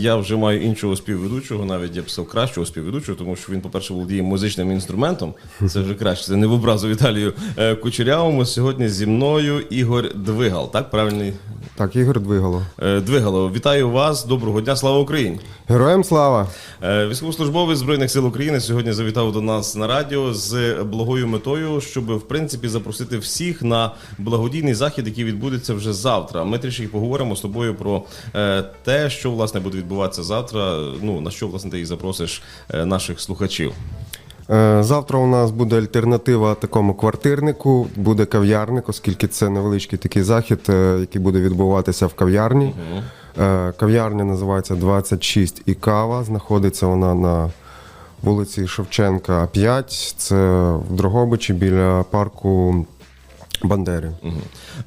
я вже маю іншого співведучого, навіть я б кращого співведучого, тому що він, по-перше, володіє музичним інструментом. Це вже краще. Це не в образу Віталію е, Кучерявому. Сьогодні зі мною Ігор Двигал. Так, правильний Так, Ігор Двигало. Е, Двигало. Вітаю вас. Доброго дня. Слава Україні! Героям слава! Е, Військовослужбовець Збройних сил України сьогодні завітав до нас на радіо з благою метою, щоб в принципі запросити всіх на благодійний захід, який відбудеться вже завтра. Ми трішки поговоримо з тобою про е, те, що власне буде відбуватися завтра. Ну на що власне ти їх запросиш наших слухачів. Е, Завтра у нас буде альтернатива такому квартирнику, буде кав'ярник, оскільки це невеличкий такий захід, е, який буде відбуватися в кав'ярні. Е, Кав'ярня називається 26 і кава. Знаходиться вона на вулиці Шевченка, 5. Це в Дрогобичі біля парку Бандери.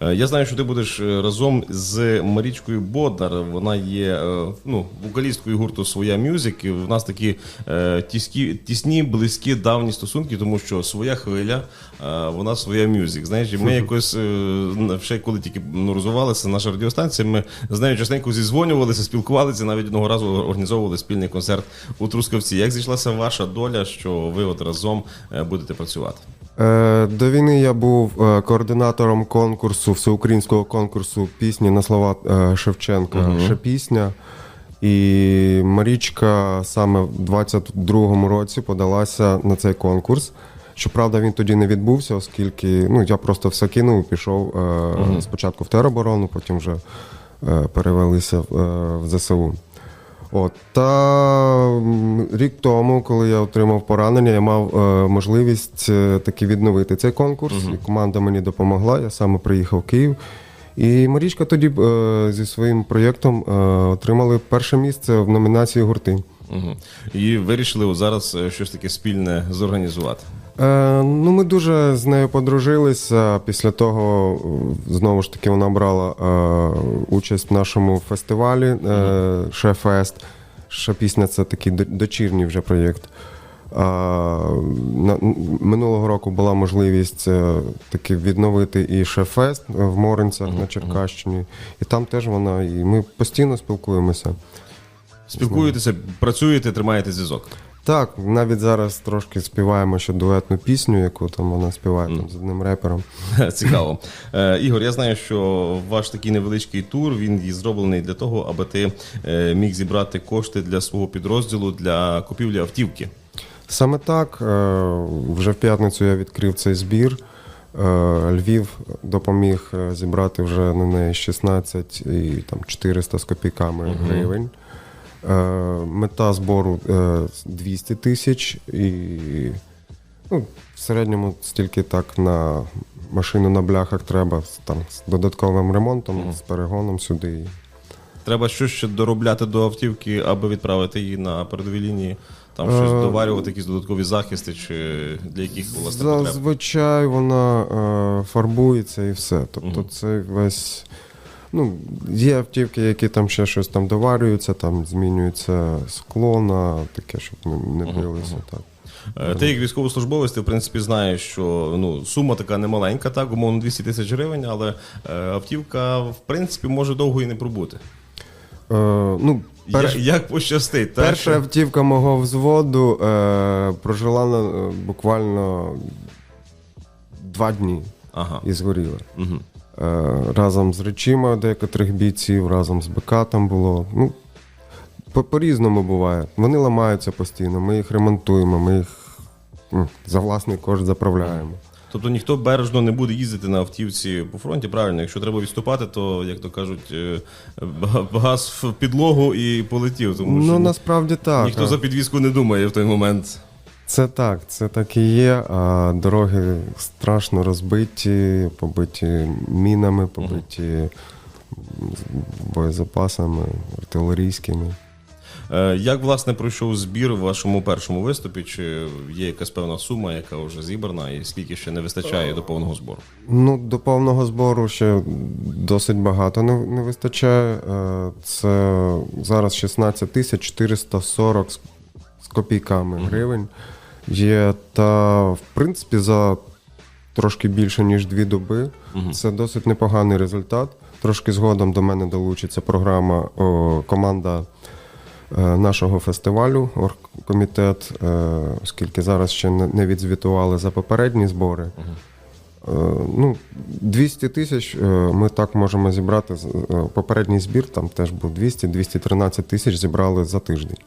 Е, Я знаю, що ти будеш е, разом з Марічкою Бодар. Вона є е, ну, вокалісткою гурту Своя Мюзик. І в нас такі е, тіскі, тісні, близькі, давні стосунки, тому що своя хвиля, вона своя мюзик. Знаєш, ми якось ще коли тільки ну, розвивалася наша радіостанція, ми з нею частенько зізвонювалися, спілкувалися. Навіть одного разу організовували спільний концерт у Трускавці. Як зійшлася ваша доля, що ви от разом будете працювати? Е, До війни я був е, координатором конкурсу, всеукраїнського конкурсу пісні на слова е, Шевченка. Ще пісня. І Марічка саме в 22-му році подалася на цей конкурс. Щоправда, він тоді не відбувся, оскільки ну, я просто все кинув і пішов е, спочатку в тероборону, потім вже перевелися в ЗСУ. От, та рік тому, коли я отримав поранення, я мав е, можливість е, таки відновити цей конкурс. І команда мені допомогла. Я саме приїхав в Київ. І Марічка тоді е, зі своїм проєктом е, отримали перше місце в номінації гурти. Угу. І вирішили зараз е, щось таке спільне зорганізувати. Е, ну, ми дуже з нею подружилися. Після того, е, знову ж таки, вона брала е, участь в нашому фестивалі е, Шефест. Ще пісня це такий дочірній вже проєкт. На, минулого року була можливість е, таки відновити і Шефест в Моринцях на Черкащині. І там теж вона, і ми постійно спілкуємося. Спілкуєтеся, працюєте, тримаєте зв'язок. Так, навіть зараз трошки співаємо ще дуетну пісню, яку там вона співає там, з одним репером. Цікаво. Е, Ігор, я знаю, що ваш такий невеличкий тур він зроблений для того, аби ти е, міг зібрати кошти для свого підрозділу для купівлі автівки. Саме так, е, вже в п'ятницю я відкрив цей збір. Е, Львів допоміг е, зібрати вже на неї 16 і там 400 з копійками гривень. Е, Мета збору е, 200 тисяч і ну, в середньому стільки так на машину на бляхах треба там, з додатковим ремонтом, з перегоном сюди. Треба щось ще доробляти до автівки, аби відправити її на передові лінії. Там щось Е, доварювати, якісь додаткові захисти, чи для яких власне. Зазвичай вона е, фарбується і все. Тобто це весь. Ну, є автівки, які там ще щось там доварюються, там змінюється скло на таке, щоб не, не билося. Так. Е, Ти як військовослужбовець, ти в принципі знаєш, що ну сума така немаленька, так, умовно 200 тисяч гривень, але е, автівка в принципі може довго і не пробути. Е, ну, перш, Я, як пощастить, так? перша автівка мого взводу е, прожила на, е, буквально два дні Ага. і згоріла. Угу. Е, разом з речима декотрих бійців, разом з БК там було. Ну, по- по-різному буває. Вони ламаються постійно, ми їх ремонтуємо, ми їх за власний кошт заправляємо. Тобто ніхто бережно не буде їздити на автівці по фронті, правильно? Якщо треба відступати, то, як то кажуть, е, газ в підлогу і полетів. Тому що Ну, насправді так. ніхто а. за підвізку не думає в той момент. Це так, це так і є. А дороги страшно розбиті, побиті мінами, побиті боєзапасами артилерійськими. Е, Як власне пройшов збір в вашому першому виступі? Чи є якась певна сума, яка вже зібрана, і скільки ще не вистачає до повного збору? Ну, до повного збору ще досить багато не, не вистачає. Е, Це зараз 16 тисяч 440 з, з копійками гривень є. Та, в принципі, за трошки більше, ніж дві доби. Це досить непоганий результат. Трошки згодом до мене долучиться програма о, команда е, нашого фестивалю, оргкомітет, е, оскільки зараз ще не відзвітували за попередні збори. Е, Ну, 200 тисяч е, ми так можемо зібрати. е, Попередній збір там теж був 200-213 тисяч зібрали за тиждень.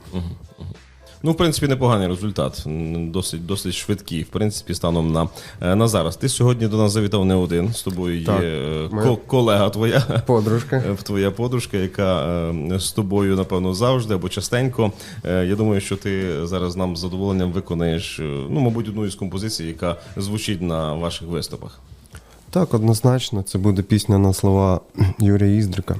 Ну, в принципі, непоганий результат. Досить, досить швидкий, в принципі, станом на, е, на зараз. Ти сьогодні до нас завітав не один. З тобою є Так, е, моя- колега твоя. Подружка. Твоя подружка, яка е, з тобою, напевно, завжди або частенько. Я думаю, що ти зараз нам з задоволенням виконаєш, ну, мабуть, одну із композицій, яка звучить на ваших виступах. Так, однозначно, це буде пісня на слова Юрія Іздрика.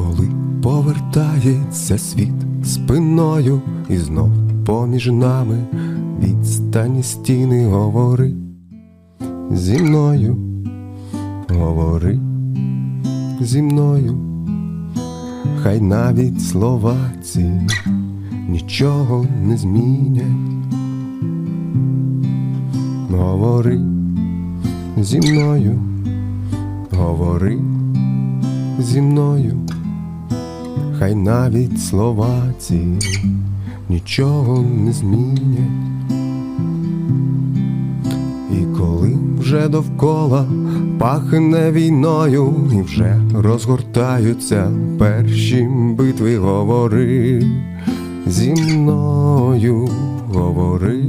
Коли повертається світ спиною, і знов поміж нами відстані стіни говори. Зі мною, говори. Зі мною, хай навіть слова ці нічого не змінять. Говори. Зі мною, говори. Зі мною, хай навіть слова ці нічого не змінять. І коли вже довкола пахне війною, і вже розгортаються перші битви, говори зі мною, говори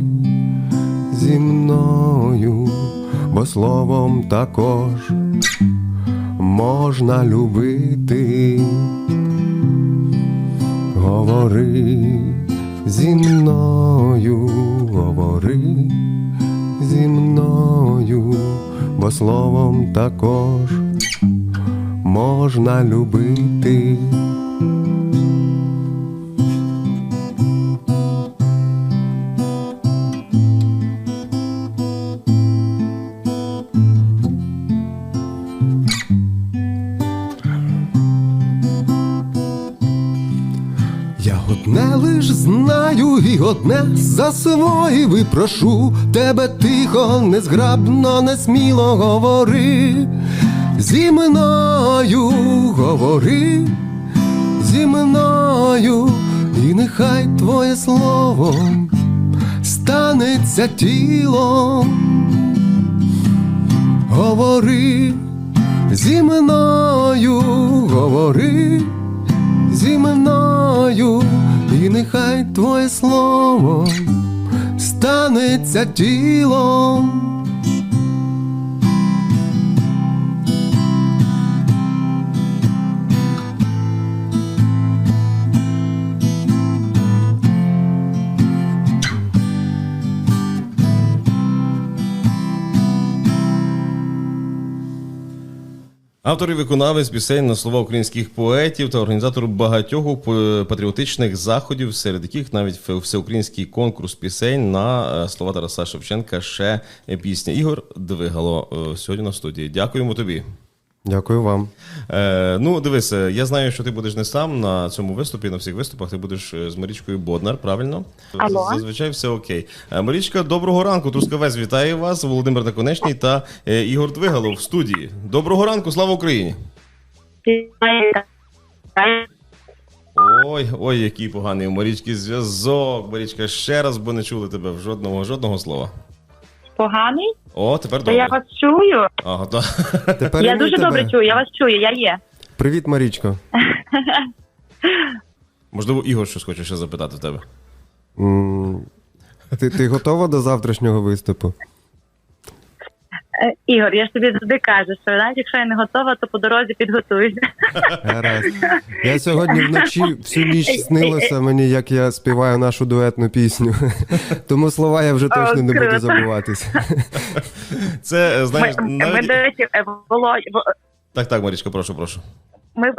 зі мною, бо словом також можна любити. Говори зі мною, говори зі мною, бо словом також можна любити. Одне засвоїв і прошу тебе тихо, незграбно, несміло говори. Зі мною, говори. Зі мною, і нехай твоє слово станеться тілом. Говори. Зі мною, говори. Зі мною, і нехай твоє слово станеться тілом. Автор і виконавець пісень на слова українських поетів та організатор багатьох патріотичних заходів, серед яких навіть всеукраїнський конкурс пісень на е, слова Тараса Шевченка ще пісня. Ігор Двигало е, сьогодні на студії. Дякуємо тобі. Дякую вам. Е, ну, дивись, е, я знаю, що ти будеш не сам на цьому виступі, на всіх виступах. Ти будеш е, з Марічкою Боднар, правильно? Алло. Зазвичай все окей. Е, Марічка, доброго ранку. Трускавець вітає вас. Володимир Наконечний та е, Ігор Двигало в студії. Доброго ранку, слава Україні! Ой, ой, який поганий у Марічки зв'язок. Марічка, ще раз бо не чули тебе в жодного жодного слова. Поганий? О, тепер Та я вас чую. Ага, то. Тепер я ми дуже тебе. добре чую, я вас чую, я є. Привіт, Марічко. Можливо, Ігор щось хоче ще запитати в тебе. М, Ти, ти готова до завтрашнього виступу? Е, Ігор, я ж тобі завжди кажу, що навіть якщо я не готова, то по дорозі підготуюся. Я сьогодні вночі всю ніч снилося мені, як я співаю нашу дуетну пісню. Тому слова я вже точно не буду забуватися. Це, е, Ми, знаєш, ми, до речі, е, Так, так, Марічка, прошу, прошу. ми,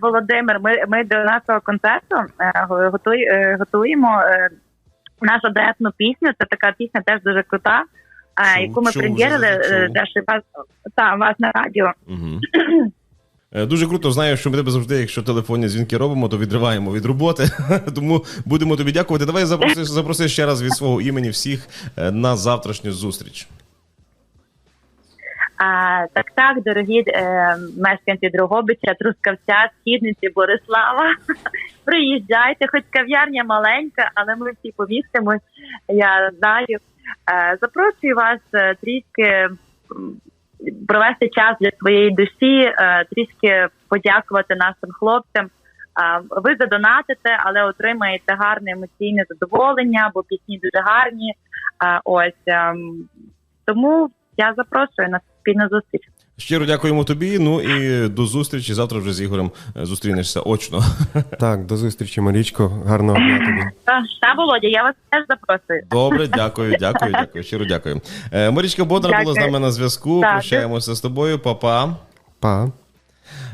Володимир, ми, ми до нашого концерту готуємо нашу дуетну пісню. Це така пісня теж дуже крута, е, Чув, яку ми е, теж вас, та, вас на радіо. Угу. Дуже круто знаю, що ми тебе завжди, якщо телефонні дзвінки робимо, то відриваємо від роботи. Тому будемо тобі дякувати. Давай запроси, запроси ще раз від свого імені всіх е, на завтрашню зустріч. А, так, так, дорогі е, мешканці Дрогобича, Трускавця, Східниці, Борислава. Приїжджайте, хоч кав'ярня маленька, але ми всі помістимось, я знаю. Е, запрошую вас е, трішки провести час для своєї душі, е, трішки подякувати нашим хлопцям. Ви задонатите, але отримаєте гарне емоційне задоволення, бо пісні дуже гарні. Ось ем, тому я запрошую на спільну зустріч. Щиро дякуємо тобі. Ну і до зустрічі. Завтра вже з Ігорем е, зустрінешся очно. Так, до зустрічі, Марічко. Гарного дня тобі. Та, та Володя, я вас теж запрошую. Добре, дякую, дякую, дякую. Щиро дякую. Е, Марічка Бодар була з нами на зв'язку. Так, Прощаємося з тобою, Па-па. Па.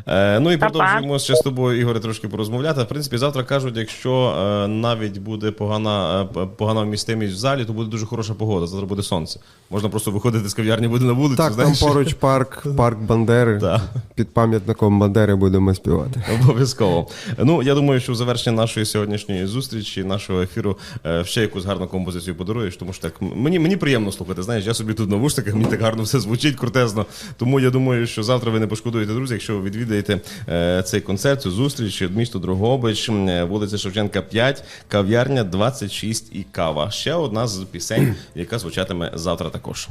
Е, ну і Па-па. продовжуємо ще з тобою, Ігоре, трошки порозмовляти. В принципі, завтра кажуть, якщо е, навіть буде погана, е, погана вмістимість в залі, то буде дуже хороша погода. Завтра буде сонце. Можна просто виходити з кав'ярні, буде на вулицю. Так, там поруч парк, парк Бандери. Так. Під пам'ятником Бандери будемо співати. Обов'язково. Ну я думаю, що в завершення нашої сьогоднішньої зустрічі, нашого ефіру, е, ще якусь гарну композицію подаруєш, тому що так мені, мені приємно слухати. Знаєш, я собі тут в навушниках, мені так гарно все звучить, крутезно. Тому я думаю, що завтра ви не пошкодуєте, друзі, якщо ви відвідаєте е, цей концерт, цю зустріч, місто Дрогобич, е, вулиця Шевченка 5, кав'ярня 26 і кава. Ще одна з пісень, яка звучатиме завтра також.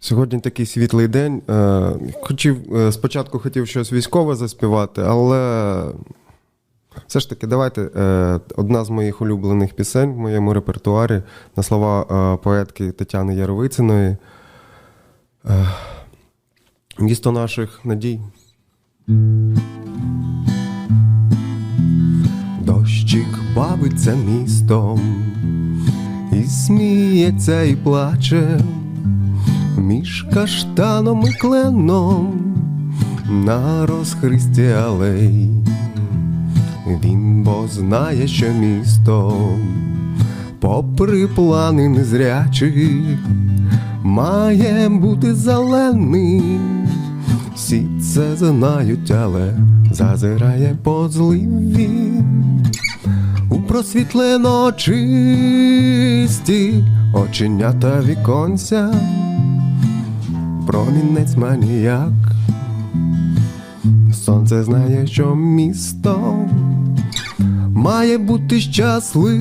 Сьогодні такий світлий день. Е, Хотів, спочатку хотів щось військове заспівати, але все ж таки, давайте одна з моїх улюблених пісень в моєму репертуарі на слова поетки Тетяни Яровициної. Місто наших надій. Дощик бавиться містом, і сміється, і плаче між каштаном і кленом на розхристі алей. Він бо знає, що місто, попри плани незрячих, має бути зелений. Всі це знають, але зазирає по зливі у просвітлено чисті оченята віконця, промінець маніяк. Сонце знає, що місто має бути щасливим.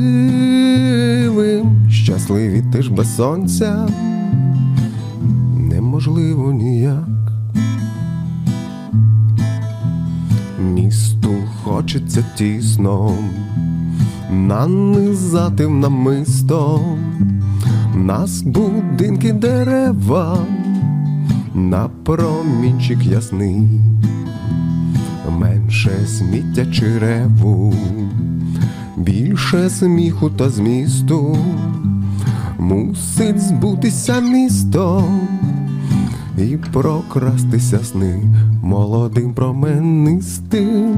Щасливі ти ж без сонця неможливо ніяк. Місту хочеться тісно, нанизати в намисто, нас будинки дерева, на промінчик ясний, менше сміття чи реву, більше сміху та змісту, мусить збутися місто і прокрастися сни молодим променистим,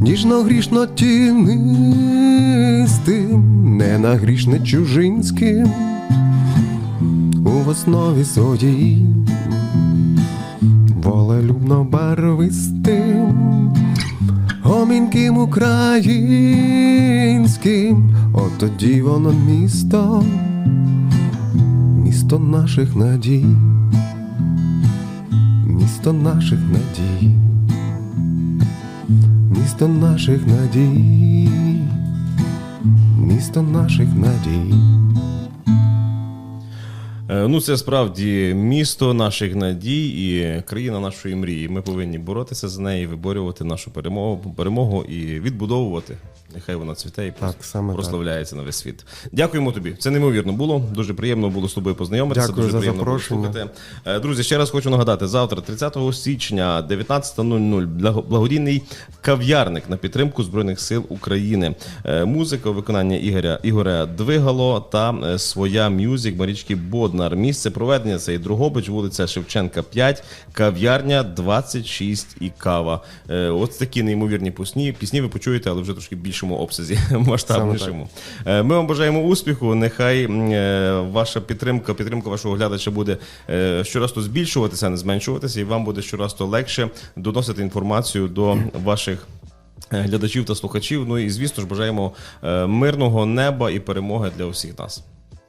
ніжно грішно тінистим, не на грішне чужинським, у основі своїй волелюбно барвистим, гоміньким українським, от тоді воно місто, місто наших надій. Місто наших надій, місто наших надій, місто наших надій. Е, Ну, це справді місто наших надій і країна нашої мрії. Ми повинні боротися за неї, виборювати нашу перемогу, перемогу і відбудовувати. Нехай вона цвіте і Так, саме так. прославляється на весь світ. Дякуємо тобі. Це неймовірно було. Дуже приємно було з тобою познайомитися. Дякую дуже за приємно було запрошення. слухати. Е, Друзі, ще раз хочу нагадати: завтра, 30 січня, 19.00, благо- благодійний кав'ярник на підтримку Збройних сил України. Е, Музика у виконанні Ігоря Ігоря Двигало та своя мюзик Марічки Боднар. Місце проведення це і Другобич, вулиця Шевченка, 5, кав'ярня 26 і кава. Е, Ось такі неймовірні пісні. Пісні ви почуєте, але вже трошки більшому обсязі, масштабнішому. Е, Ми вам бажаємо успіху. Нехай е, ваша підтримка, підтримка вашого глядача буде е, щораз то збільшуватися, а не зменшуватися, і вам буде щораз то легше доносити інформацію до ваших. е, Глядачів та слухачів. Ну і звісно ж бажаємо е, мирного неба і перемоги для усіх нас.